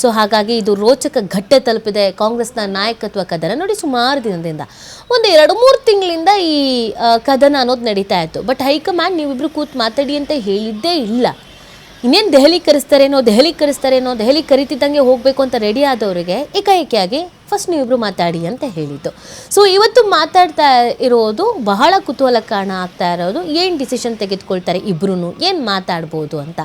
So ಹಾಗಾಗಿ ಇದು ರೋಚಕ ಘಟ್ಟೆ ತಲುಪಿದೆ ಕಾಂಗ್ರೆಸ್ನ ನಾಯಕತ್ವ ಕದನ. ನೋಡಿ ಸುಮಾರು ದಿನದಿಂದ. ಒಂದು ಎರಡು ಮೂರು ತಿಂಗಳಿಂದ ಈ ಕದನ ಅನ್ನೋದು ನಡೀತಾ ಇತ್ತು. ಬಟ್ ಹೈಕಮಾಂಡ್ ನೀವಿಬ್ರು ಕೂತ್ ಮಾತಾಡಿ ಅಂತ ಹೇಳಿದ್ದೇ ಇಲ್ಲ. ಇನ್ನೇನು ದೆಹಲಿ ಕರೆಸ್ತಾರೇನೋ ದೆಹಲಿ ಕರೆಸ್ತಾರೇನೋ ದೆಹಲಿ ಕರಿತಿದ್ದಂಗೆ ಹೋಗಬೇಕು ಅಂತ ರೆಡಿ ಆದವರಿಗೆ ಏಕಾಏಕಿಯಾಗಿ ಫಸ್ಟ್ ನೀವಿಬ್ರು ಮಾತಾಡಿ ಅಂತ ಹೇಳಿದ್ದು. ಸೊ ಇವತ್ತು ಮಾತಾಡ್ತಾ ಇರೋದು ಬಹಳ ಕುತೂಹಲ ಕಾರಣ ಆಗ್ತಾ ಇರೋದು ಏನು ಡಿಸಿಷನ್ ತೆಗೆದುಕೊಳ್ತಾರೆ ಇಬ್ರು ಏನು ಮಾತಾಡ್ಬೋದು ಅಂತ.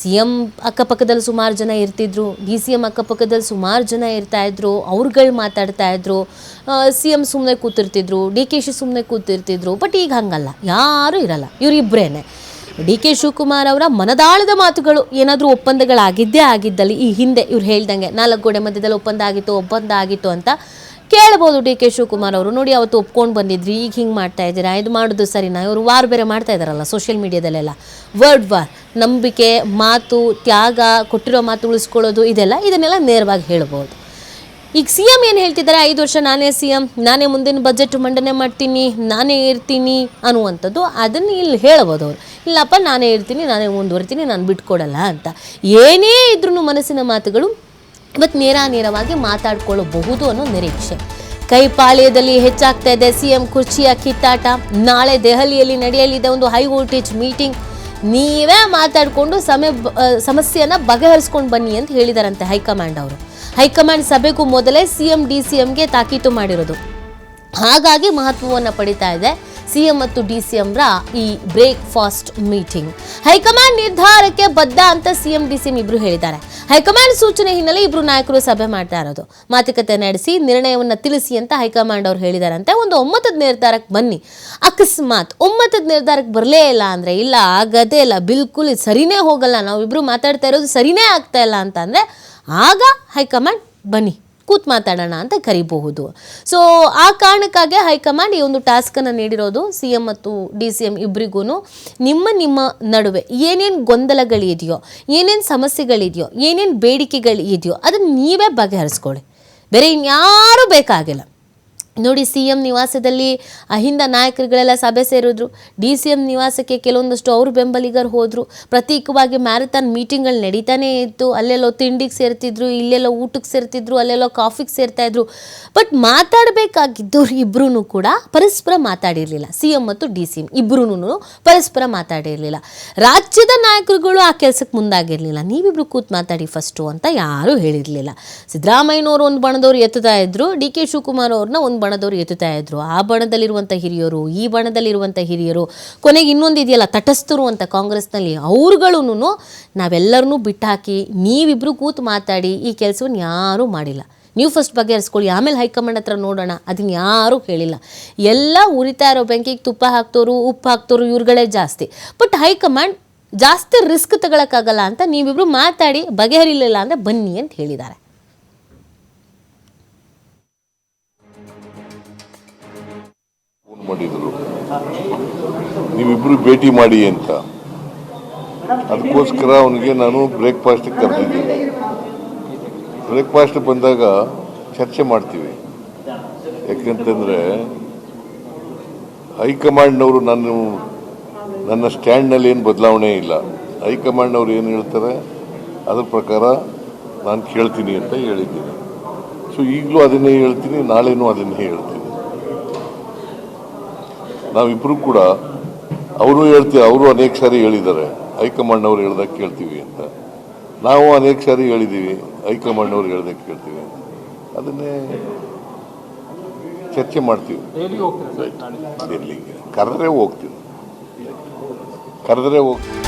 ಸಿ ಎಂ ಅಕ್ಕಪಕ್ಕದಲ್ಲಿ ಸುಮಾರು ಜನ ಇರ್ತಿದ್ರು ಡಿ ಸಿ ಎಂ ಅಕ್ಕಪಕ್ಕದಲ್ಲಿ ಸುಮಾರು ಜನ ಇರ್ತಾ ಇದ್ರು, ಅವ್ರುಗಳು ಮಾತಾಡ್ತಾ ಇದ್ರು ಸಿ ಎಂ ಸುಮ್ಮನೆ ಕೂತಿರ್ತಿದ್ರು ಡಿ ಕೆ ಶಿ ಸುಮ್ಮನೆ ಕೂತಿರ್ತಿದ್ರು ಬಟ್ ಈಗ ಹಂಗಲ್ಲ, ಯಾರೂ ಇರಲ್ಲ ಇವರಿಬ್ಬರೇನೆ ಡಿ ಕೆ ಶಿವಕುಮಾರ್ ಅವರ ಮನದಾಳದ ಮಾತುಗಳು ಏನಾದರೂ ಒಪ್ಪಂದಗಳಾಗಿದ್ದೇ ಆಗಿದ್ದಲ್ಲಿ ಈ ಹಿಂದೆ ಇವ್ರು ಹೇಳ್ದಂಗೆ, ನಾಲ್ಕು ಗೋಡೆ ಮಧ್ಯದಲ್ಲಿ ಒಪ್ಪಂದ ಆಗಿತ್ತು ಒಪ್ಪಂದ ಆಗಿತ್ತು ಅಂತ ಕೇಳ್ಬೋದು ಡಿ ಕೆ ಶಿವಕುಮಾರ್ ಅವರು. ನೋಡಿ, ಅವತ್ತು ಒಪ್ಕೊಂಡು ಬಂದಿದ್ರಿ, ಈಗ ಹಿಂಗೆ ಮಾಡ್ತಾ ಇದ್ದೀರಾ? ಇದು ಮಾಡೋದು ಸರಿನಾ? ಇವರು ವಾರ್ ಬೇರೆ ಮಾಡ್ತಾ ಇದ್ದಾರಲ್ಲ ಸೋಷಿಯಲ್ ಮೀಡಿಯಾದಲ್ಲೆಲ್ಲ ವರ್ಡ್ ವಾರ್ ನಂಬಿಕೆ, ಮಾತು, ತ್ಯಾಗ, ಕೊಟ್ಟಿರೋ ಮಾತು ಉಳಿಸ್ಕೊಳ್ಳೋದು, ಇದೆಲ್ಲ, ಇದನ್ನೆಲ್ಲ ನೇರವಾಗಿ ಹೇಳ್ಬೋದು. ಈಗ ಸಿ ಎಂ ಏನು ಹೇಳ್ತಿದ್ದಾರೆ? ಐದು ವರ್ಷ ನಾನೇ ಸಿ ಎಂ ನಾನೇ ಮುಂದಿನ ಬಜೆಟ್ ಮಂಡನೆ ಮಾಡ್ತೀನಿ, ನಾನೇ ಇರ್ತೀನಿ ಅನ್ನುವಂಥದ್ದು ಅದನ್ನು ಇಲ್ಲಿ ಹೇಳ್ಬೋದು ಅವರು. ಇಲ್ಲಪ್ಪ, ನಾನೇ ಇರ್ತೀನಿ, ನಾನೇ ಮುಂದುವರ್ತೀನಿ, ನಾನು ಬಿಟ್ಕೊಡಲ್ಲ ಅಂತ. ಏನೇ ಇದ್ರೂ ಮನಸ್ಸಿನ ಮಾತುಗಳು ಇವತ್ತು ನೇರ ನೇರವಾಗಿ ಮಾತಾಡ್ಕೊಳ್ಳಬಹುದು ಅನ್ನೋ ನಿರೀಕ್ಷೆ. ಕೈಪಾಳ್ಯದಲ್ಲಿ ಹೆಚ್ಚಾಗ್ತಾ ಇದೆ ಸಿ ಎಂ ಕುರ್ಚಿಯ ಕಿತ್ತಾಟ. ನಾಳೆ ದೆಹಲಿಯಲ್ಲಿ ನಡೆಯಲಿದೆ ಒಂದು ಹೈ ವೋಲ್ಟೇಜ್ ಮೀಟಿಂಗ್ ನೀವೇ ಮಾತಾಡಿಕೊಂಡು ಸಮಯ ಸಮಸ್ಯೆಯನ್ನು ಬಗೆಹರಿಸ್ಕೊಂಡು ಬನ್ನಿ ಅಂತ ಹೇಳಿದಾರಂತೆ ಹೈಕಮಾಂಡ್ ಅವರು. ಹೈಕಮಾಂಡ್ ಸಭೆಗೂ ಮೊದಲೇ ಸಿಎಂ ಡಿ ಸಿ ಎಂಗೆ ತಾಕೀತು ಮಾಡಿರೋದು. ಹಾಗಾಗಿ ಮಹತ್ವವನ್ನು ಪಡಿತಾ ಇದೆ ಸಿಎಂ ಮತ್ತು ಡಿ ಸಿ ಎಂರ ಈ ಬ್ರೇಕ್ಫಾಸ್ಟ್ ಮೀಟಿಂಗ್. ಹೈಕಮಾಂಡ್ ನಿರ್ಧಾರಕ್ಕೆ ಬದ್ಧ ಅಂತ ಸಿಎಂ ಡಿ ಸಿ ಎಂ ಇಬ್ರು ಹೇಳಿದ್ದಾರೆ. ಹೈಕಮಾಂಡ್ ಸೂಚನೆ ಹಿನ್ನೆಲೆ ಇಬ್ರು ನಾಯಕರು ಸಭೆ ಮಾಡ್ತಾ ಇರೋದು. ಮಾತುಕತೆ ನಡೆಸಿ, ನಿರ್ಣಯವನ್ನು ತಿಳಿಸಿ ಅಂತ ಹೈಕಮಾಂಡ್ ಅವರು ಹೇಳಿದಾರಂತೆ. ಒಂದು ಒಮ್ಮತದ ನಿರ್ಧಾರಕ್ಕೆ ಬನ್ನಿ. ಅಕಸ್ಮಾತ್ ಒಮ್ಮತದ ನಿರ್ಧಾರಕ್ಕೆ ಬರಲೇ ಇಲ್ಲ ಅಂದರೆ, ಇಲ್ಲ ಆಗದೇ ಇಲ್ಲ, ಬಿಲ್ಕುಲ್ ಸರಿನೇ ಹೋಗಲ್ಲ. ನಾವು ಇಬ್ರು ಮಾತಾಡ್ತಾ ಇರೋದು ಸರಿನೇ ಆಗ್ತಾ ಇಲ್ಲ ಅಂತ ಅಂದ್ರೆ ಆಗ ಹೈಕಮಾಂಡ್ ಬನ್ನಿ, ಕೂತ್ ಮಾತಾಡೋಣ ಅಂತ ಕರಿಬಹುದು. ಸೊ ಆ ಕಾರಣಕ್ಕಾಗಿ ಹೈಕಮಾಂಡ್ ಈ ಒಂದು ಟಾಸ್ಕನ್ನು ನೀಡಿರೋದು ಸಿ ಎಂ ಮತ್ತು ಡಿ ಸಿ ಎಂ ಇಬ್ಬರಿಗೂ ನಿಮ್ಮ ನಿಮ್ಮ ನಡುವೆ ಏನೇನು ಗೊಂದಲಗಳಿದೆಯೋ, ಏನೇನು ಸಮಸ್ಯೆಗಳಿದೆಯೋ, ಏನೇನು ಬೇಡಿಕೆಗಳಿದೆಯೋ ಅದನ್ನು ನೀವೇ ಬಗೆಹರಿಸ್ಕೊಳ್ಳಿ. ಬೇರೆ ಇನ್ಯಾರೂ ಬೇಕಾಗಿಲ್ಲ. ನೋಡಿ ಸಿ ಎಂ ನಿವಾಸದಲ್ಲಿ ಅಹಿಂದ ನಾಯಕರುಗಳೆಲ್ಲ ಸಭೆ ಸೇರಿದ್ರು. ಡಿ ಸಿ ಎಂ ನಿವಾಸಕ್ಕೆ ಕೆಲವೊಂದಷ್ಟು ಅವರು ಬೆಂಬಲಿಗರು ಹೋದರು. ಪ್ರತೀಕವಾಗಿ ಮ್ಯಾರಥಾನ್ ಮೀಟಿಂಗ್ಗಳು ನಡೀತಾನೇ ಇತ್ತು. ಅಲ್ಲೆಲ್ಲೋ ತಿಂಡಿಗೆ ಸೇರ್ತಿದ್ರು, ಇಲ್ಲೆಲ್ಲೋ ಊಟಕ್ಕೆ ಸೇರ್ತಿದ್ರು, ಅಲ್ಲೆಲ್ಲೋ ಕಾಫಿಗೆ ಸೇರ್ತಾ ಇದ್ರು. ಬಟ್ ಮಾತಾಡಬೇಕಾಗಿದ್ದವ್ರು ಇಬ್ಬರೂ ಕೂಡ ಪರಸ್ಪರ ಮಾತಾಡಿರಲಿಲ್ಲ. ಸಿ ಎಂ ಮತ್ತು ಡಿ ಸಿ ಎಂ ಇಬ್ಬರೂ ಪರಸ್ಪರ ಮಾತಾಡಿರಲಿಲ್ಲ. ರಾಜ್ಯದ ನಾಯಕರುಗಳು ಆ ಕೆಲಸಕ್ಕೆ ಮುಂದಾಗಿರಲಿಲ್ಲ. ನೀವಿಬ್ರು ಕೂತು ಮಾತಾಡಿ ಫಸ್ಟು ಅಂತ ಯಾರೂ ಹೇಳಿರಲಿಲ್ಲ. ಸಿದ್ದರಾಮಯ್ಯನವರು ಒಂದು ಬಣದವ್ರು ಎತ್ತುತ್ತಾ ಇದ್ರು. ಡಿ ಕೆ ಶಿವಕುಮಾರ್ ಅವ್ರನ್ನ ಒಂದು ಬಣದವ್ರು ಎತ್ತುತ್ತಾ ಇದ್ರು. ಆ ಬಣದಲ್ಲಿರುವಂಥ ಹಿರಿಯರು, ಈ ಬಣದಲ್ಲಿರುವಂಥ ಹಿರಿಯರು, ಕೊನೆಗೆ ಇನ್ನೊಂದು ಇದೆಯಲ್ಲ, ತಟಸ್ಥರು ಅಂತ ಕಾಂಗ್ರೆಸ್ನಲ್ಲಿ ಅವ್ರುಗಳೂ ನಾವೆಲ್ಲರನ್ನೂ ಬಿಟ್ಟಾಕಿ ನೀವಿಬ್ರು ಕೂತು ಮಾತಾಡಿ ಈ ಕೆಲಸವನ್ನು ಯಾರೂ ಮಾಡಿಲ್ಲ. ನೀವು ಫಸ್ಟ್ ಬಗೆಹರಿಸ್ಕೊಳ್ಳಿ, ಆಮೇಲೆ ಹೈಕಮಾಂಡ್ ಹತ್ರ ನೋಡೋಣ ಅದನ್ನ ಯಾರೂ ಹೇಳಿಲ್ಲ. ಎಲ್ಲ ಉರಿತಾ ಇರೋ ಬೆಂಕಿಗೆ ತುಪ್ಪ ಹಾಕ್ತೋರು ಉಪ್ಪು ಹಾಕ್ತೋರು ಇವ್ರುಗಳೇ ಜಾಸ್ತಿ. ಬಟ್ ಹೈಕಮಾಂಡ್ ಜಾಸ್ತಿ ರಿಸ್ಕ್ ತಗೊಳಕ್ಕಾಗಲ್ಲ ಅಂತ ನೀವಿಬ್ರು ಮಾತಾಡಿ ಬಗೆಹರಿಲಿಲ್ಲ ಅಂದರೆ ಬನ್ನಿ ಅಂತ ಹೇಳಿದ್ದಾರೆ. ಮಾಡಿದ್ರು. ನೀವಿಬ್ರು ಭೇಟಿ ಮಾಡಿ ಅಂತ. ಅದಕ್ಕೋಸ್ಕರ ಅವನಿಗೆ ನಾನು ಬ್ರೇಕ್ಫಾಸ್ಟ್ ಕರೆದಿದ್ದೀನಿ. ಬ್ರೇಕ್ಫಾಸ್ಟ್ ಬಂದಾಗ ಚರ್ಚೆ ಮಾಡ್ತೀವಿ. ಯಾಕೆಂತಂದ್ರೆ ಹೈಕಮಾಂಡ್ನವರು ನಾನು ನನ್ನ ಸ್ಟ್ಯಾಂಡ್ನಲ್ಲಿ ಏನು ಬದಲಾವಣೆ ಇಲ್ಲ. ಹೈಕಮಾಂಡ್ನವ್ರು ಏನು ಹೇಳ್ತಾರೆ? ಅದ್ರ ಪ್ರಕಾರ ನಾನು ಕೇಳ್ತೀನಿ ಅಂತ ಹೇಳಿದ್ದೀನಿ. ಸೊ ಈಗಲೂ ಅದನ್ನೇ ಹೇಳ್ತೀನಿ, ನಾಳೆನೂ ಅದನ್ನೇ ಹೇಳ್ತೀನಿ. ನಾವಿಬ್ರು ಕೂಡ ಅವರು ಹೇಳ್ತೀವಿ ಅವರು ಅನೇಕ ಸಾರಿ ಹೇಳಿದ್ದಾರೆ. ಹೈಕಮಾಂಡ್ ಅವ್ರು ಹೇಳ್ದಾಗ ಕೇಳ್ತೀವಿ ಅಂತ. ನಾವು ಅನೇಕ ಸಾರಿ ಹೇಳಿದ್ದೀವಿ ಹೈಕಮಾಂಡ್ ಅವ್ರು ಹೇಳ್ದಾಗ ಕೇಳ್ತೀವಿ ಅಂತ. ಅದನ್ನೇ ಚರ್ಚೆ ಮಾಡ್ತೀವಿ. ಡೆಲ್ಲಿಗೆ ಕರೆದ್ರೆ ಹೋಗ್ತೀವಿ. ಕರೆದ್ರೆ ಹೋಗ್ತೀವಿ.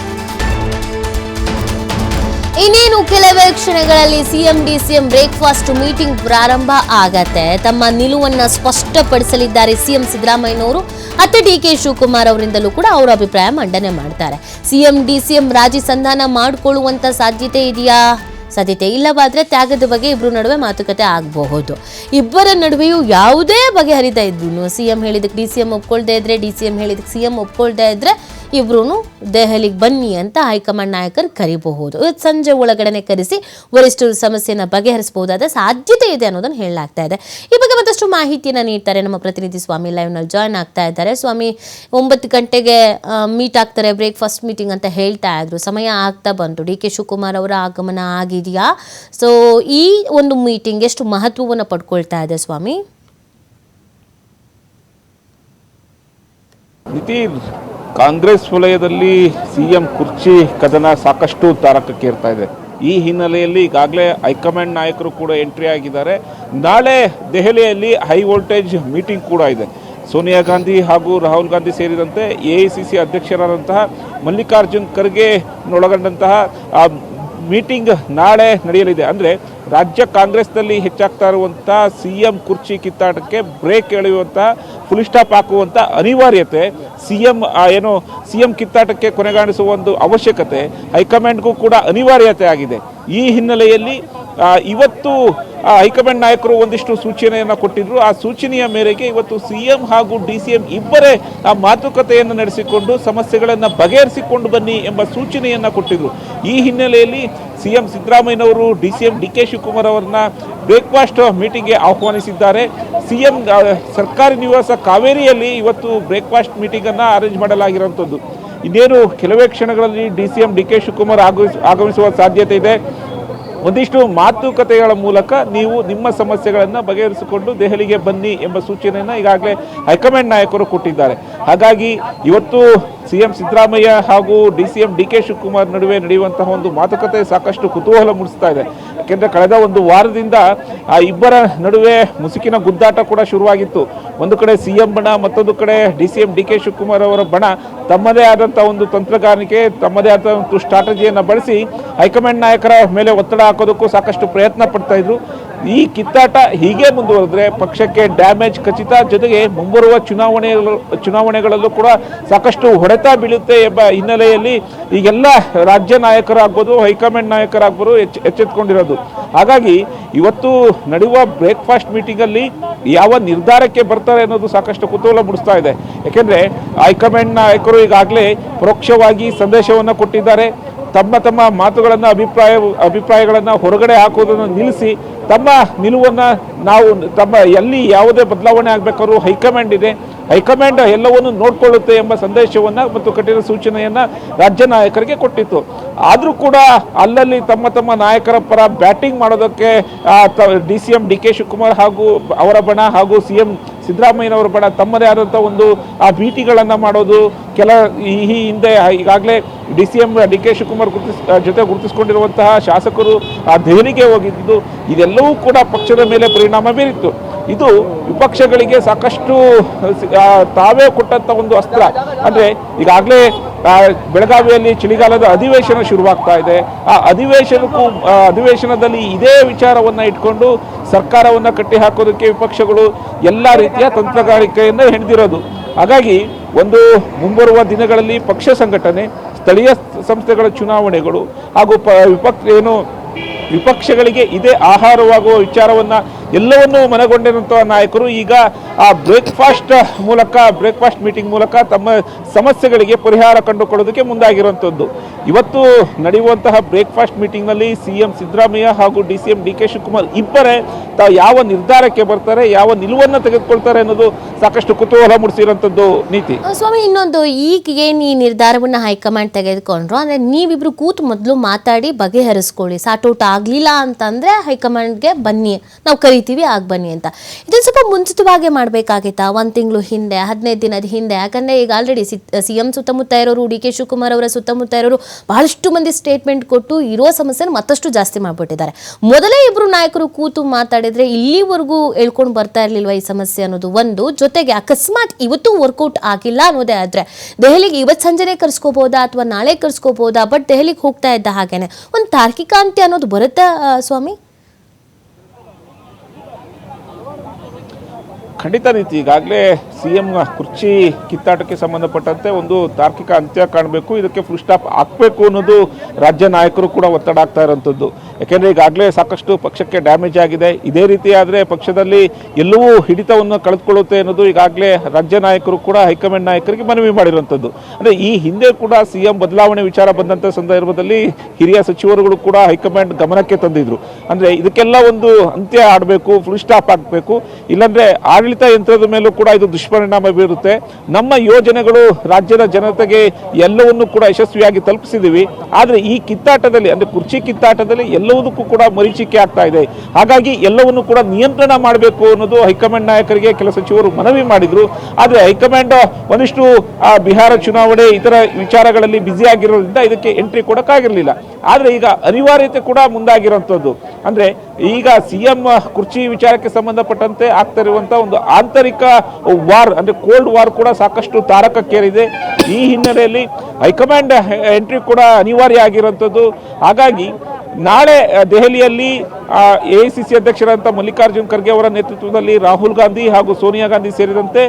ಕೆಲವೇ ಕ್ಷಣಗಳಲ್ಲಿ ಸಿಎಂ, ಡಿಸಿಎಂ ಬ್ರೇಕ್ಫಾಸ್ಟ್ ಮೀಟಿಂಗ್ ಪ್ರಾರಂಭ ಆಗತ್ತೆ. ತಮ್ಮ ನಿಲುವನ್ನ ಸ್ಪಷ್ಟಪಡಿಸಲಿದ್ದಾರೆ ಸಿಎಂ ಸಿದ್ದರಾಮಯ್ಯನವರು. ಅತ್ತೆ ಡಿ ಕೆ ಶಿವಕುಮಾರ್ ಅವರಿಂದಲೂ ಕೂಡ ಅವರ ಅಭಿಪ್ರಾಯ ಮಂಡನೆ ಮಾಡ್ತಾರೆ. ಸಿಎಂ, ಡಿಸಿಎಂ ರಾಜಿ ಸಂಧಾನ ಮಾಡಿಕೊಳ್ಳುವಂತ ಸಾಧ್ಯತೆ ಇದೆಯಾ? ಸಾಧ್ಯತೆ ಇಲ್ಲವಾದರೆ ತ್ಯಾಗದ ಬಗ್ಗೆ ಇಬ್ಬರು ನಡುವೆ ಮಾತುಕತೆ ಆಗಬಹುದು. ಇಬ್ಬರ ನಡುವೆಯೂ ಯಾವುದೇ ಬಗೆಹರಿತಾ ಇದ್ರು ಸಿ ಎಂ ಹೇಳಿದಕ್ಕೆ ಡಿ ಸಿ ಎಂ ಒಪ್ಕೊಳ್ದೇ ಇದ್ರೆ ಡಿ ಸಿ ಎಂ ಹೇಳಿದಕ್ಕೆ ಸಿ ಎಂ ಒಪ್ಕೊಳ್ದೇ ಇದ್ರೆ ಇಬ್ಬರೂ ದೆಹಲಿಗೆ ಬನ್ನಿ ಅಂತ ಹೈಕಮಾಂಡ್ ನಾಯಕರು ಕರಿಬಹುದು. ಇವತ್ತು ಸಂಜೆ ಒಳಗಡೆನೆ ಕರೆಸಿ ವರಿಷ್ಠರು ಸಮಸ್ಯೆಯನ್ನು ಬಗೆಹರಿಸಬಹುದಾದ ಸಾಧ್ಯತೆ ಇದೆ ಅನ್ನೋದನ್ನು ಹೇಳಲಾಗ್ತಾ ಇದೆ. ಈ ಬಗ್ಗೆ ಮತ್ತಷ್ಟು ಮಾಹಿತಿಯನ್ನು ನೀಡ್ತಾರೆ ನಮ್ಮ ಪ್ರತಿನಿಧಿ ಸ್ವಾಮಿ ಲೈವ್ನಲ್ಲಿ ಜಾಯ್ನ್ ಆಗ್ತಾ ಇದ್ದಾರೆ. ಸ್ವಾಮಿ, ಒಂಬತ್ತು ಗಂಟೆಗೆ ಮೀಟ್ ಆಗ್ತಾರೆ ಬ್ರೇಕ್ಫಾಸ್ಟ್ ಮೀಟಿಂಗ್ ಅಂತ ಹೇಳ್ತಾ ಇದ್ರು. ಸಮಯ ಆಗ್ತಾ ಬಂತು. ಡಿ ಕೆ ಶಿವಕುಮಾರ್ ಅವರ ಆಗಮನ ಆಗಿದೆ ಆಗಿದೆಯಾ ಸೊ ಈ ಒಂದು ಮೀಟಿಂಗ್ ಎಷ್ಟು ಮಹತ್ವವನ್ನು ಪಡ್ಕೊಳ್ತಾ ಇದೆ ಸ್ವಾಮಿ? ಕಾಂಗ್ರೆಸ್ ವಲಯದಲ್ಲಿ ಸಿಎಂ ಕುರ್ಚಿ ಕದನ ಸಾಕಷ್ಟು ತಾರಕಕ್ಕೇರ್ತಾ ಇದೆ. ಈ ಹಿನ್ನೆಲೆಯಲ್ಲಿ ಈಗಾಗಲೇ ಹೈಕಮಾಂಡ್ ನಾಯಕರು ಕೂಡ ಎಂಟ್ರಿ ಆಗಿದ್ದಾರೆ. ನಾಳೆ ದೆಹಲಿಯಲ್ಲಿ ಹೈ ವೋಲ್ಟೇಜ್ ಮೀಟಿಂಗ್ ಕೂಡ ಇದೆ. ಸೋನಿಯಾ ಗಾಂಧಿ ಹಾಗೂ ರಾಹುಲ್ ಗಾಂಧಿ ಸೇರಿದಂತೆ ಎ ಐ ಸಿ ಸಿ ಅಧ್ಯಕ್ಷರಾದಂತಹ ಮಲ್ಲಿಕಾರ್ಜುನ್ ಖರ್ಗೆ ಒಳಗೊಂಡಂತಹ ಮೀಟಿಂಗ್ ನಾಳೆ ನಡೆಯಲಿದೆ. ಅಂದರೆ ರಾಜ್ಯ ಕಾಂಗ್ರೆಸ್ನಲ್ಲಿ ಹೆಚ್ಚಾಗ್ತಾ ಇರುವಂಥ ಸಿ ಎಂ ಕುರ್ಚಿ ಕಿತ್ತಾಟಕ್ಕೆ ಬ್ರೇಕ್ ಎಳೆಯುವಂಥ ಫುಲ್ ಸ್ಟಾಪ್ ಹಾಕುವಂಥ ಅನಿವಾರ್ಯತೆ ಸಿ ಎಂ ಏನು ಸಿ ಎಂ ಕಿತ್ತಾಟಕ್ಕೆ ಕೊನೆಗಾಣಿಸುವ ಒಂದು ಅವಶ್ಯಕತೆ ಹೈಕಮಾಂಡ್ಗೂ ಕೂಡ ಅನಿವಾರ್ಯತೆ ಆಗಿದೆ. ಈ ಹಿನ್ನೆಲೆಯಲ್ಲಿ ಇವತ್ತು ಹೈಕಮಾಂಡ್ ನಾಯಕರು ಒಂದಿಷ್ಟು ಸೂಚನೆಯನ್ನು ಕೊಟ್ಟಿದ್ರು. ಆ ಸೂಚನೆಯ ಮೇರೆಗೆ ಇವತ್ತು ಸಿ ಎಂ ಹಾಗೂ ಡಿ ಸಿ ಎಂ ಇಬ್ಬರೇ ಆ ಮಾತುಕತೆಯನ್ನು ನಡೆಸಿಕೊಂಡು ಸಮಸ್ಯೆಗಳನ್ನು ಬಗೆಹರಿಸಿಕೊಂಡು ಬನ್ನಿ ಎಂಬ ಸೂಚನೆಯನ್ನು ಕೊಟ್ಟಿದ್ರು. ಈ ಹಿನ್ನೆಲೆಯಲ್ಲಿ ಸಿ ಎಂ ಸಿದ್ದರಾಮಯ್ಯನವರು D C M D K Shivakumar ಅವರನ್ನ ಬ್ರೇಕ್ಫಾಸ್ಟ್ ಮೀಟಿಂಗ್ಗೆ ಆಹ್ವಾನಿಸಿದ್ದಾರೆ. ಸಿ ಎಂ ಸರ್ಕಾರಿ ನಿವಾಸ ಕಾವೇರಿಯಲ್ಲಿ ಇವತ್ತು ಬ್ರೇಕ್ಫಾಸ್ಟ್ ಮೀಟಿಂಗನ್ನು ಅರೇಂಜ್ ಮಾಡಲಾಗಿರುವಂಥದ್ದು ಇನ್ನೇನು ಕೆಲವೇ ಕ್ಷಣಗಳಲ್ಲಿ D C M D K Shivakumar ಆಗಮಿಸ್ ಆಗಮಿಸುವ ಸಾಧ್ಯತೆ ಇದೆ. ಒಂದಿಷ್ಟು ಮಾತುಕತೆಗಳ ಮೂಲಕ ನೀವು ನಿಮ್ಮ ಸಮಸ್ಯೆಗಳನ್ನು ಬಗೆಹರಿಸಿಕೊಂಡು ದೆಹಲಿಗೆ ಬನ್ನಿ ಎಂಬ ಸೂಚನೆಯನ್ನು ಈಗಾಗಲೇ ಹೈಕಮಾಂಡ್ ನಾಯಕರು ಕೊಟ್ಟಿದ್ದಾರೆ. ಹಾಗಾಗಿ ಇವತ್ತು ಸಿ ಎಂ ಸಿದ್ದರಾಮಯ್ಯ ಹಾಗೂ D C M D K Shivakumar ನಡುವೆ ನಡೆಯುವಂತಹ ಒಂದು ಮಾತುಕತೆ ಸಾಕಷ್ಟು ಕುತೂಹಲ ಮೂಡಿಸ್ತಾ ಇದೆ. ಯಾಕೆಂದರೆ ಕಳೆದ ಒಂದು ವಾರದಿಂದ ಆ ಇಬ್ಬರ ನಡುವೆ ಮುಸುಕಿನ ಗುದ್ದಾಟ ಕೂಡ ಶುರುವಾಗಿತ್ತು. ಒಂದು ಕಡೆ ಸಿ ಎಂ ಬಣ, ಮತ್ತೊಂದು ಕಡೆ D C M D K Shivakumar ಅವರ ಬಣ ತಮ್ಮದೇ ಆದಂಥ ಒಂದು ತಂತ್ರಗಾರಿಕೆ, ತಮ್ಮದೇ ಆದ ಒಂದು ಸ್ಟ್ರಾಟಜಿಯನ್ನು ಬಳಸಿ ಹೈಕಮಾಂಡ್ ನಾಯಕರ ಮೇಲೆ ಒತ್ತಡ ಹಾಕೋದಕ್ಕೂ ಸಾಕಷ್ಟು ಪ್ರಯತ್ನ ಪಡ್ತಾ ಇದ್ರು. ಈ ಕಿತ್ತಾಟ ಹೀಗೆ ಮುಂದುವರೆದ್ರೆ ಪಕ್ಷಕ್ಕೆ ಡ್ಯಾಮೇಜ್ ಖಚಿತ ಜೊತೆಗೆ ಮುಂಬರುವ ಚುನಾವಣೆ ಚುನಾವಣೆಗಳಲ್ಲೂ ಕೂಡ ಸಾಕಷ್ಟು ಹೊಡೆತ ಬೀಳುತ್ತೆ ಎಂಬ ಹಿನ್ನೆಲೆಯಲ್ಲಿ ಈಗೆಲ್ಲ ರಾಜ್ಯ ನಾಯಕರಾಗ್ಬೋದು, ಹೈಕಮಾಂಡ್ ನಾಯಕರಾಗ್ಬೋದು ಎಚ್ ಎಚ್ಚೆತ್ಕೊಂಡಿರೋದು. ಹಾಗಾಗಿ ಇವತ್ತು ನಡೆಯುವ ಬ್ರೇಕ್ಫಾಸ್ಟ್ ಮೀಟಿಂಗಲ್ಲಿ ಯಾವ ನಿರ್ಧಾರಕ್ಕೆ ಬರ್ತಾರೆ ಅನ್ನೋದು ಸಾಕಷ್ಟು ಕುತೂಹಲ ಮೂಡಿಸ್ತಾ ಇದೆ. ಯಾಕೆಂದರೆ ಹೈಕಮಾಂಡ್ ನಾಯಕರು ಈಗಾಗಲೇ ಪರೋಕ್ಷವಾಗಿ ಸಂದೇಶವನ್ನು ಕೊಟ್ಟಿದ್ದಾರೆ. ತಮ್ಮ ತಮ್ಮ ಮಾತುಗಳನ್ನು, ಅಭಿಪ್ರಾಯ, ಅಭಿಪ್ರಾಯಗಳನ್ನು ಹೊರಗಡೆ ಹಾಕುವುದನ್ನು ನಿಲ್ಲಿಸಿ, ತಮ್ಮ ನಿಲುವನ್ನು ನಾವು ತಮ್ಮ ಎಲ್ಲಿ ಯಾವುದೇ ಬದಲಾವಣೆ ಆಗಬೇಕಾದ್ರೂ ಹೈಕಮಾಂಡ್ ಇದೆ. ಹೈಕಮಾಂಡ್ ಎಲ್ಲವನ್ನು ನೋಡಿಕೊಳ್ಳುತ್ತೆ ಎಂಬ ಸಂದೇಶವನ್ನು ಮತ್ತು ಕಠಿಣ ಸೂಚನೆಯನ್ನು ರಾಜ್ಯ ನಾಯಕರಿಗೆ ಕೊಟ್ಟಿತ್ತು. ಆದರೂ ಕೂಡ ಅಲ್ಲಲ್ಲಿ ತಮ್ಮ ತಮ್ಮ ನಾಯಕರ ಪರ ಬ್ಯಾಟಿಂಗ್ ಮಾಡೋದಕ್ಕೆ D C M D K Shivakumar ಹಾಗೂ ಅವರ ಬಣ ಹಾಗೂ ಸಿ ಎಂ ಸಿದ್ದರಾಮಯ್ಯನವರ ಬಣ ತಮ್ಮದೇ ಆದಂಥ ಒಂದು, ಆ ಭೀತಿಗಳನ್ನು ಮಾಡೋದು, ಕೆಲ ಈ ಹಿಂದೆ ಈಗಾಗಲೇ D C M, D K Shivakumar ಗುರುತಿಸ್ ಜೊತೆ ಗುರುತಿಸಿಕೊಂಡಿರುವಂತಹ ಶಾಸಕರು, ಆ ದೆಹಲಿಗೆ ಹೋಗಿದ್ದು, ಇದೆಲ್ಲವೂ ಕೂಡ ಪಕ್ಷದ ಮೇಲೆ ಪರಿಣಾಮ ಬೀರಿತ್ತು. ಇದು ವಿಪಕ್ಷಗಳಿಗೆ ಸಾಕಷ್ಟು ತಾವೇ ಕೊಟ್ಟಂಥ ಒಂದು ಅಸ್ತ್ರ. ಅಂದರೆ ಈಗಾಗಲೇ ಬೆಳಗಾವಿಯಲ್ಲಿ ಚಳಿಗಾಲದ ಅಧಿವೇಶನ ಶುರುವಾಗ್ತಾ ಇದೆ. ಆ ಅಧಿವೇಶನಕ್ಕೂ ಅಧಿವೇಶನದಲ್ಲಿ ಇದೇ ವಿಚಾರವನ್ನು ಇಟ್ಕೊಂಡು ಸರ್ಕಾರವನ್ನು ಕಟ್ಟಿ ಹಾಕೋದಕ್ಕೆ ವಿಪಕ್ಷಗಳು ಎಲ್ಲ ರೀತಿಯ ತಂತ್ರಗಾರಿಕೆಯನ್ನು ಹೆಣ್ದಿರೋದು ಹಾಗಾಗಿ ಒಂದು ಮುಂಬರುವ ದಿನಗಳಲ್ಲಿ ಪಕ್ಷ ಸಂಘಟನೆ, ಸ್ಥಳೀಯ ಸಂಸ್ಥೆಗಳ ಚುನಾವಣೆಗಳು ಹಾಗೂ ಪ ವಿಪಕ್ಷ ಏನು ವಿಪಕ್ಷಗಳಿಗೆ ಇದೇ ಆಹಾರವಾಗುವ ವಿಚಾರವನ್ನು ಎಲ್ಲವನ್ನೂ ಮನಗೊಂಡಿರುವಂತಹ ನಾಯಕರು ಈಗ ಆ ಬ್ರೇಕ್ಫಾಸ್ಟ್ ಮೂಲಕ, ಬ್ರೇಕ್ಫಾಸ್ಟ್ ಮೀಟಿಂಗ್ ಮೂಲಕ ತಮ್ಮ ಸಮಸ್ಯೆಗಳಿಗೆ ಪರಿಹಾರ ಕಂಡುಕೊಳ್ಳೋದಕ್ಕೆ ಮುಂದಾಗಿರುವಂಥದ್ದು. ಇವತ್ತು ನಡೆಯುವಂತಹ ಬ್ರೇಕ್ಫಾಸ್ಟ್ ಮೀಟಿಂಗ್ನಲ್ಲಿ ಸಿ ಎಂ ಸಿದ್ದರಾಮಯ್ಯ ಹಾಗೂ D C M D K Shivakumar ಇಬ್ಬರೇ ತಾವು ಯಾವ ನಿರ್ಧಾರಕ್ಕೆ ಬರ್ತಾರೆ, ಯಾವ ನಿಲುವನ್ನು ತೆಗೆದುಕೊಳ್ತಾರೆ ಅನ್ನೋದು ಸಾಕಷ್ಟು ಕುತೂಹಲ ಮೂಡಿಸಿರುವಂಥದ್ದು ನೀತಿ. ಸ್ವಾಮಿ, ಇನ್ನೊಂದು ಈಗ ಏನು ಈ ನಿರ್ಧಾರವನ್ನು ಹೈಕಮಾಂಡ್ ತೆಗೆದುಕೊಂಡ್ರು, ಅಂದರೆ ನೀವಿಬ್ರು ಕೂತು ಮೊದಲು ಮಾತಾಡಿ ಬಗೆಹರಿಸ್ಕೊಳ್ಳಿ. ಸಾಟೌಟ್ ಆಗಲಿಲ್ಲ ಅಂತಂದರೆ ಹೈಕಮಾಂಡ್ಗೆ ಬನ್ನಿ, ನಾವು ಕರಿತೀವಿ, ಆಗ ಬನ್ನಿ ಅಂತ. ಇದನ್ನು ಸ್ವಲ್ಪ ಮುಂಚಿತವಾಗಿ ಮಾಡಬೇಕಾಗಿತ್ತಾ? ಒಂದು ತಿಂಗಳು ಹಿಂದೆ, ಹದಿನೈದು ದಿನದ ಹಿಂದೆ, ಯಾಕಂದರೆ ಈಗ ಆಲ್ರೆಡಿ ಸಿ ಎಂ ಸುತ್ತಮುತ್ತ ಇರೋರು, ಡಿ ಕೆ ಶಿವಕುಮಾರ್ ಅವರ ಸುತ್ತಮುತ್ತ ಇರೋರು ಬಹಳಷ್ಟು ಮಂದಿ ಸ್ಟೇಟ್ಮೆಂಟ್ ಕೊಟ್ಟು ಇರೋ ಸಮಸ್ಯೆನ ಮತ್ತಷ್ಟು ಜಾಸ್ತಿ ಮಾಡಿಬಿಟ್ಟಿದ್ದಾರೆ. ಮೊದಲೇ ಇಬ್ಬರು ನಾಯಕರು ಕೂತು ಮಾತಾಡಿದ್ರೆ ಇಲ್ಲಿವರೆಗೂ ಹೇಳ್ಕೊಂಡು ಬರ್ತಾ ಇರಲಿಲ್ವ ಈ ಸಮಸ್ಯೆ ಅನ್ನೋದು? ಒಂದು, ಜೊತೆಗೆ ಅಕಸ್ಮಾತ್ ಇವತ್ತು ವರ್ಕೌಟ್ ಆಗಿಲ್ಲ ಅನ್ನೋದೇ ಆದರೆ ದೆಹಲಿಗೆ ಇವತ್ತು ಸಂಜೆನೆ ಕರ್ಸ್ಕೋಬಹುದಾ ಅಥವಾ ನಾಳೆ ಕರ್ಸ್ಕೋಬಹುದಾ ಬಟ್ ದೆಹಲಿಗೆ ಹೋಗ್ತಾ ಇದ್ದ ಹಾಗೇನೆ. ಒಂದು ತಾರ್ಕಿಕ ಅಂತ್ಯ ಅನ್ನೋದು ಬರುತ್ತಾ, ಸ್ವಾಮಿ? ಖಂಡಿತ ರೀತಿ. ಈಗಾಗಲೇ ಸಿ ಎಂ ಕುರ್ಚಿ ಕಿತ್ತಾಟಕ್ಕೆ ಸಂಬಂಧಪಟ್ಟಂತೆ ಒಂದು ತಾರ್ಕಿಕ ಅಂತ್ಯ ಕಾಣಬೇಕು. ಇದಕ್ಕೆ ಫುಲ್ ಸ್ಟಾಪ್ ಹಾಕಬೇಕು ಅನ್ನೋದು ರಾಜ್ಯ ನಾಯಕರು ಕೂಡ ಒತ್ತಡ ಆಗ್ತಾ ಇರೋಂಥದ್ದು. ಯಾಕೆಂದರೆ ಈಗಾಗಲೇ ಸಾಕಷ್ಟು ಪಕ್ಷಕ್ಕೆ ಡ್ಯಾಮೇಜ್ ಆಗಿದೆ. ಇದೇ ರೀತಿ ಆದರೆ ಪಕ್ಷದಲ್ಲಿ ಎಲ್ಲವೂ ಹಿಡಿತವನ್ನು ಕಳೆದುಕೊಳ್ಳುತ್ತೆ ಅನ್ನೋದು ಈಗಾಗಲೇ ರಾಜ್ಯ ನಾಯಕರು ಕೂಡ, ಹೈಕಮಾಂಡ್ ನಾಯಕರಿಗೆ ಮನವಿ ಮಾಡಿರುವಂಥದ್ದು ಅಂದರೆ ಈ ಹಿಂದೆ ಕೂಡ ಸಿ ಎಂ ಬದಲಾವಣೆ ವಿಚಾರ ಬಂದಂಥ ಸಂದರ್ಭದಲ್ಲಿ ಹಿರಿಯ ಸಚಿವರುಗಳು ಕೂಡ ಹೈಕಮಾಂಡ್ ಗಮನಕ್ಕೆ ತಂದಿದ್ರು. ಅಂದರೆ ಇದಕ್ಕೆಲ್ಲ ಒಂದು ಅಂತ್ಯ ಆಡಬೇಕು ಫುಲ್ ಸ್ಟಾಪ್ ಆಗಬೇಕು ಇಲ್ಲಾಂದರೆ ಆಡಳಿತ ಆಡಳಿತ ಯಂತ್ರದ ಮೇಲೂ ಕೂಡ ಇದು ದುಷ್ಪರಿಣಾಮ ಬೀರುತ್ತೆ. ನಮ್ಮ ಯೋಜನೆಗಳು ರಾಜ್ಯದ ಜನತೆಗೆ ಎಲ್ಲವನ್ನೂ ಕೂಡ ಯಶಸ್ವಿಯಾಗಿ ತಲುಪಿಸಿದ್ದೀವಿ ಆದರೆ ಈ ಕಿತ್ತಾಟದಲ್ಲಿ, ಅಂದರೆ ಕುರ್ಚಿ ಕಿತ್ತಾಟದಲ್ಲಿ ಎಲ್ಲವುದಕ್ಕೂ ಕೂಡ ಮರೀಚಿಕೆ ಆಗ್ತಾ ಇದೆ. ಹಾಗಾಗಿ ಎಲ್ಲವನ್ನು ಕೂಡ ನಿಯಂತ್ರಣ ಮಾಡಬೇಕು ಅನ್ನೋದು ಹೈಕಮಾಂಡ್ ನಾಯಕರಿಗೆ ಕೆಲ ಸಚಿವರು ಮನವಿ ಮಾಡಿದರು. ಆದರೆ ಹೈಕಮಾಂಡ್ ಒಂದಿಷ್ಟು ಬಿಹಾರ ಚುನಾವಣೆ ಇತರ ವಿಚಾರಗಳಲ್ಲಿ ಬ್ಯುಸಿ ಆಗಿರೋದ್ರಿಂದ ಇದಕ್ಕೆ ಎಂಟ್ರಿ ಕೊಡೋಕ್ಕಾಗಿರಲಿಲ್ಲ ಆದರೆ ಈಗ ಅನಿವಾರ್ಯತೆ ಕೂಡ ಮುಂದಾಗಿರೋಂಥದ್ದು. ಅಂದರೆ ಈಗ ಸಿಎಂ ಕುರ್ಚಿ ವಿಚಾರಕ್ಕೆ ಸಂಬಂಧಪಟ್ಟಂತೆ ಆಗ್ತಾ ಇರುವಂಥ ಒಂದು ಆಂತರಿಕ ವಾರ್, ಅಂದ್ರೆ ಕೋಲ್ಡ್ ವಾರ್ ಕೂಡ ಸಾಕಷ್ಟು ತಾರಕಕ್ಕೇರಿದೆ. ಈ ಹಿನ್ನೆಲೆಯಲ್ಲಿ ಹೈಕಮಾಂಡ್ ಎಂಟ್ರಿ ಕೂಡ ಅನಿವಾರ್ಯ ಆಗಿರುವಂಥದ್ದು. ಹಾಗಾಗಿ ನಾಳೆ ದೆಹಲಿಯಲ್ಲಿ ಎ ಐ ಸಿ ಸಿ ಅಧ್ಯಕ್ಷರಾದಂಥ ಮಲ್ಲಿಕಾರ್ಜುನ್ ಖರ್ಗೆ ಅವರ ನೇತೃತ್ವದಲ್ಲಿ ರಾಹುಲ್ ಗಾಂಧಿ ಹಾಗೂ ಸೋನಿಯಾ ಗಾಂಧಿ ಸೇರಿದಂತೆ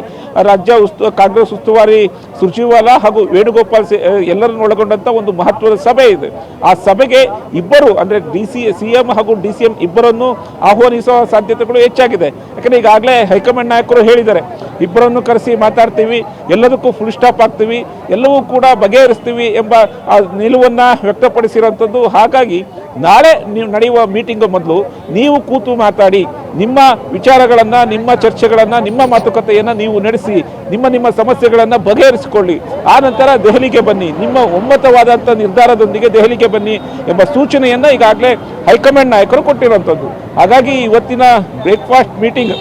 ರಾಜ್ಯ ಉಸ್ತು, ಕಾಂಗ್ರೆಸ್ ಉಸ್ತುವಾರಿ ಸುರ್ಜಿವಾಲಾ ಹಾಗೂ ವೇಣುಗೋಪಾಲ್ ಎಲ್ಲರನ್ನು ಒಳಗೊಂಡಂಥ ಒಂದು ಮಹತ್ವದ ಸಭೆ ಇದೆ. ಆ ಸಭೆಗೆ ಇಬ್ಬರು, ಅಂದರೆ ಡಿ ಸಿ ಸಿ ಎಂ ಹಾಗೂ ಡಿ ಸಿ ಎಂ ಇಬ್ಬರನ್ನು ಆಹ್ವಾನಿಸುವ ಸಾಧ್ಯತೆಗಳು ಹೆಚ್ಚಾಗಿದೆ. ಯಾಕಂದರೆ ಈಗಾಗಲೇ ಹೈಕಮಾಂಡ್ ನಾಯಕರು ಹೇಳಿದ್ದಾರೆ, ಇಬ್ಬರನ್ನು ಕರೆಸಿ ಮಾತಾಡ್ತೀವಿ, ಎಲ್ಲದಕ್ಕೂ ಫುಲ್ ಸ್ಟಾಪ್ ಆಗ್ತೀವಿ, ಎಲ್ಲವೂ ಕೂಡ ಬಗೆಹರಿಸ್ತೀವಿ ಎಂಬ ನಿಲುವನ್ನ ವ್ಯಕ್ತಪಡಿಸಿರುವಂಥದ್ದು. ಹಾಗಾಗಿ ನಾಳೆ ನೀವು ನಡೆಯುವ ಮೀಟಿಂಗ್ ಮೊದಲು ನೀವು ಕೂತು ಮಾತಾಡಿ ನಿಮ್ಮ ವಿಚಾರಗಳನ್ನು, ನಿಮ್ಮ ಚರ್ಚೆಗಳನ್ನು, ನಿಮ್ಮ ಮಾತುಕತೆಯನ್ನು ನೀವು ನಡೆಸಿ, ನಿಮ್ಮ ನಿಮ್ಮ ಸಮಸ್ಯೆಗಳನ್ನು ಬಗೆಹರಿಸಿಕೊಳ್ಳಿ. ಆ ನಂತರ ದೆಹಲಿಗೆ ಬನ್ನಿ. ನಿಮ್ಮ ಒಮ್ಮತವಾದಂಥ ನಿರ್ಧಾರದೊಂದಿಗೆ ದೆಹಲಿಗೆ ಬನ್ನಿ ಎಂಬ ಸೂಚನೆಯನ್ನು ಈಗಾಗಲೇ ಹೈಕಮಾಂಡ್ ನಾಯಕರು ಕೊಟ್ಟಿರುವಂಥದ್ದು ಹಾಗಾಗಿ ಇವತ್ತಿನ ಬ್ರೇಕ್ಫಾಸ್ಟ್ ಮೀಟಿಂಗ್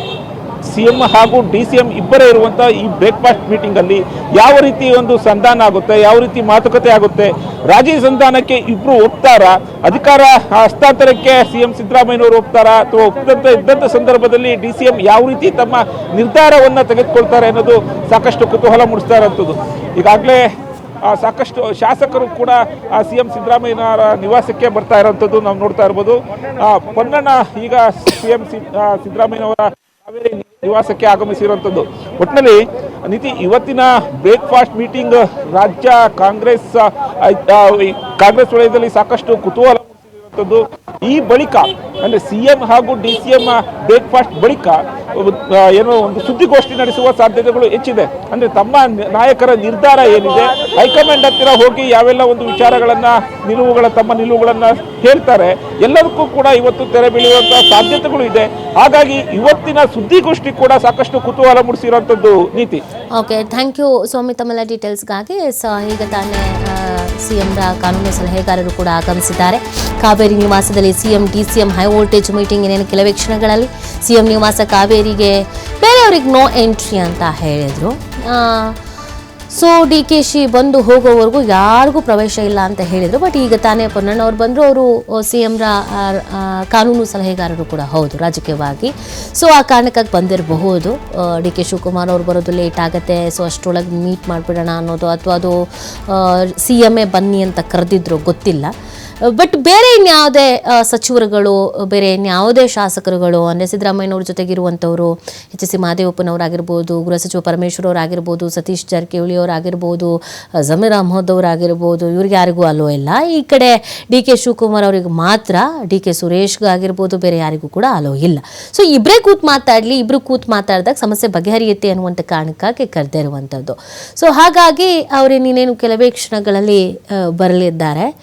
ಸಿ ಎಂ ಹಾಗೂ ಡಿ ಸಿ ಎಂ ಇಬ್ಬರೇ ಇರುವಂಥ ಈ ಬ್ರೇಕ್ಫಾಸ್ಟ್ ಮೀಟಿಂಗ್ ಅಲ್ಲಿ ಯಾವ ರೀತಿ ಒಂದು ಸಂಧಾನ ಆಗುತ್ತೆ ಯಾವ ರೀತಿ ಮಾತುಕತೆ ಆಗುತ್ತೆ ರಾಜಿ ಸಂಧಾನಕ್ಕೆ ಇಬ್ಬರು ಒಪ್ತಾರಾ ಅಧಿಕಾರ ಹಸ್ತಾಂತರಕ್ಕೆ ಸಿ ಎಂ ಸಿದ್ದರಾಮಯ್ಯನವರು ಒಪ್ತಾರಾ ಅಥವಾ ಒಪ್ಪದಂತ ಇದ್ದಂಥ ಸಂದರ್ಭದಲ್ಲಿ ಡಿ ಸಿ ಎಂ ಯಾವ ರೀತಿ ತಮ್ಮ ನಿರ್ಧಾರವನ್ನು ತೆಗೆದುಕೊಳ್ತಾರೆ ಅನ್ನೋದು ಸಾಕಷ್ಟು ಕುತೂಹಲ ಮೂಡಿಸ್ತಾ ಇರೋಂಥದ್ದು ಈಗಾಗಲೇ ಆ, ಸಾಕಷ್ಟು ಶಾಸಕರು ಕೂಡ ಸಿ ಎಂ ಸಿದ್ದರಾಮಯ್ಯನವರ ನಿವಾಸಕ್ಕೆ ಬರ್ತಾ ಇರೋಂಥದ್ದು ನಾವು ನೋಡ್ತಾ ಇರ್ಬೋದು. ಆ, ಪೊನ್ನಣ್ಣ ಈಗ ಸಿ ಎಂ ಸಿದ್ದರಾಮಯ್ಯನವರ ಕಾವೇರಿ ನಿವಾಸಕ್ಕೆ ಆಗಮಿಸಿರುವಂಥದ್ದು. ಒಟ್ಟಿನಲ್ಲಿ ನೀತಿ ಇವತ್ತಿನ ಬ್ರೇಕ್ಫಾಸ್ಟ್ ಮೀಟಿಂಗ್ ರಾಜ್ಯ ಕಾಂಗ್ರೆಸ್ ಕಾಂಗ್ರೆಸ್ ವಲಯದಲ್ಲಿ ಸಾಕಷ್ಟು ಕುತೂಹಲ ಮೂಡಿಸಿರುವಂಥದ್ದು. ಈ ಬಳಿಕ ಅಂದ್ರೆ ಸಿಎಂ ಹಾಗೂ ಡಿ ಸಿ ಎಂ ಬ್ರೇಕ್ಫಾಸ್ಟ್ ಬಳಿಕ ಏನೋ ಒಂದು ಸುದ್ದಿಗೋಷ್ಠಿ ನಡೆಸುವ ಸಾಧ್ಯತೆಗಳು ಹೆಚ್ಚಿದೆ. ಅಂದ್ರೆ ತಮ್ಮ ನಾಯಕರ ನಿರ್ಧಾರ ಏನಿದೆ? ಹೈಕಮಾಂಡ್ ಹತ್ತಿರ ಹೋಗಿ ಯಾವೆಲ್ಲ ಒಂದು ವಿಚಾರಗಳನ್ನ, ನಿಲುವುಗಳ, ತಮ್ಮ ನಿಲುವುಗಳನ್ನ ಹೇಳ್ತಾರೆ. ಎಲ್ಲದಕ್ಕೂ ಕೂಡ ಇವತ್ತು ತೆರೆ ಬೀಳುವಂತಹ ಸಾಧ್ಯತೆಗಳು ಇದೆ. ಹಾಗಾಗಿ ಇವತ್ತಿನ ಸುದ್ದಿಗೋಷ್ಠಿ ಕೂಡ ಸಾಕಷ್ಟು ಕುತೂಹಲ ಮೂಡಿಸಿರುವಂತದ್ದು ನೀತಿ. ಓಕೆ ಥ್ಯಾಂಕ್ ಯು ಸ್ವಾಮಿ ತಮ್ಮೆಲ್ಲ ಡೀಟೇಲ್ಸ್ಗಾಗಿ ಸೊ, ಈಗ ತಾನೇ ಸಿ ಎಂ ಕಾನೂನು ಸಲಹೆಗಾರರು ಕೂಡ ಆಗಮಿಸಿದ್ದಾರೆ. ಕಾವೇರಿ ನಿವಾಸದಲ್ಲಿ CM D C M high voltage meeting ಏನೇನು ಕೆಲವೇ ಕ್ಷಣಗಳಲ್ಲಿ ಸಿಎಂ ನಿವಾಸ ಕಾವೇರಿಗೆ ಬೇರೆಯವ್ರಿಗೆ ನೋ ಎಂಟ್ರಿ ಅಂತ ಹೇಳಿದರು. ಸೊ ಡಿ ಕೆ ಶಿ ಬಂದು ಹೋಗೋವರೆಗೂ ಯಾರಿಗೂ ಪ್ರವೇಶ ಇಲ್ಲ ಅಂತ ಹೇಳಿದರು. ಬಟ್ ಈಗ ತಾನೇ ಪೊನ್ನಣ್ಣ ಅವ್ರು ಬಂದರು, ಅವರು ಸಿ ಎಮ್ರ ಕಾನೂನು ಸಲಹೆಗಾರರು ಕೂಡ ಹೌದು, ರಾಜಕೀಯವಾಗಿ. ಸೊ ಆ ಕಾರಣಕ್ಕಾಗಿ ಬಂದಿರಬಹುದು. ಡಿ ಕೆ ಶಿವಕುಮಾರ್ ಅವ್ರು ಬರೋದು ಲೇಟ್ ಆಗುತ್ತೆ ಸೊ ಅಷ್ಟರೊಳಗೆ ಮೀಟ್ ಮಾಡಿಬಿಡೋಣ ಅನ್ನೋದು, ಅಥವಾ ಅದು ಸಿ ಎಂ ಬನ್ನಿ ಅಂತ ಕರೆದಿದ್ರು, ಗೊತ್ತಿಲ್ಲ. ಬಟ್ ಬೇರೆ ಇನ್ಯಾವುದೇ ಸಚಿವರುಗಳು, ಬೇರೆ ಇನ್ಯಾವುದೇ ಶಾಸಕರುಗಳು, ಅಂದರೆ ಸಿದ್ದರಾಮಯ್ಯನವ್ರ ಜೊತೆಗಿರುವಂಥವ್ರು, ಎಚ್ ಎಸ್ ಸಿ ಮಹದೇವಪ್ಪನವರಾಗಿರ್ಬೋದು ಗೃಹ ಸಚಿವ ಪರಮೇಶ್ವರ್ ಅವರಾಗಿರ್ಬೋದು ಸತೀಶ್ ಜಾರಕಿಹೊಳಿ ಅವರಾಗಿರ್ಬೋದು ಜಮೀರ್ ಅಹಮದ್ ಅವರಾಗಿರ್ಬೋದು ಇವ್ರಿಗೆ ಯಾರಿಗೂ ಅಲ್ಲೋ ಇಲ್ಲ. ಈ ಕಡೆ ಡಿ ಕೆ ಶಿವಕುಮಾರ್ ಅವರಿಗೆ ಮಾತ್ರ, ಡಿ ಕೆ ಸುರೇಶ್ಗಾಗಿರ್ಬೋದು ಬೇರೆ ಯಾರಿಗೂ ಕೂಡ ಅಲೋ ಇಲ್ಲ. ಸೊ ಇಬ್ಬರೇ ಕೂತ್ ಮಾತಾಡಲಿ ಇಬ್ಬರು ಕೂತ್ ಮಾತಾಡಿದಾಗ ಸಮಸ್ಯೆ ಬಗೆಹರಿಯುತ್ತೆ ಅನ್ನುವಂಥ ಕಾರಣಕ್ಕಾಗಿ ಕರೆದೇ ಇರುವಂಥದ್ದು. ಸೊ ಹಾಗಾಗಿ ಅವರು ಇನ್ನೇನು ಕೆಲವೇ ಕ್ಷಣಗಳಲ್ಲಿ ಬರಲಿದ್ದಾರೆ.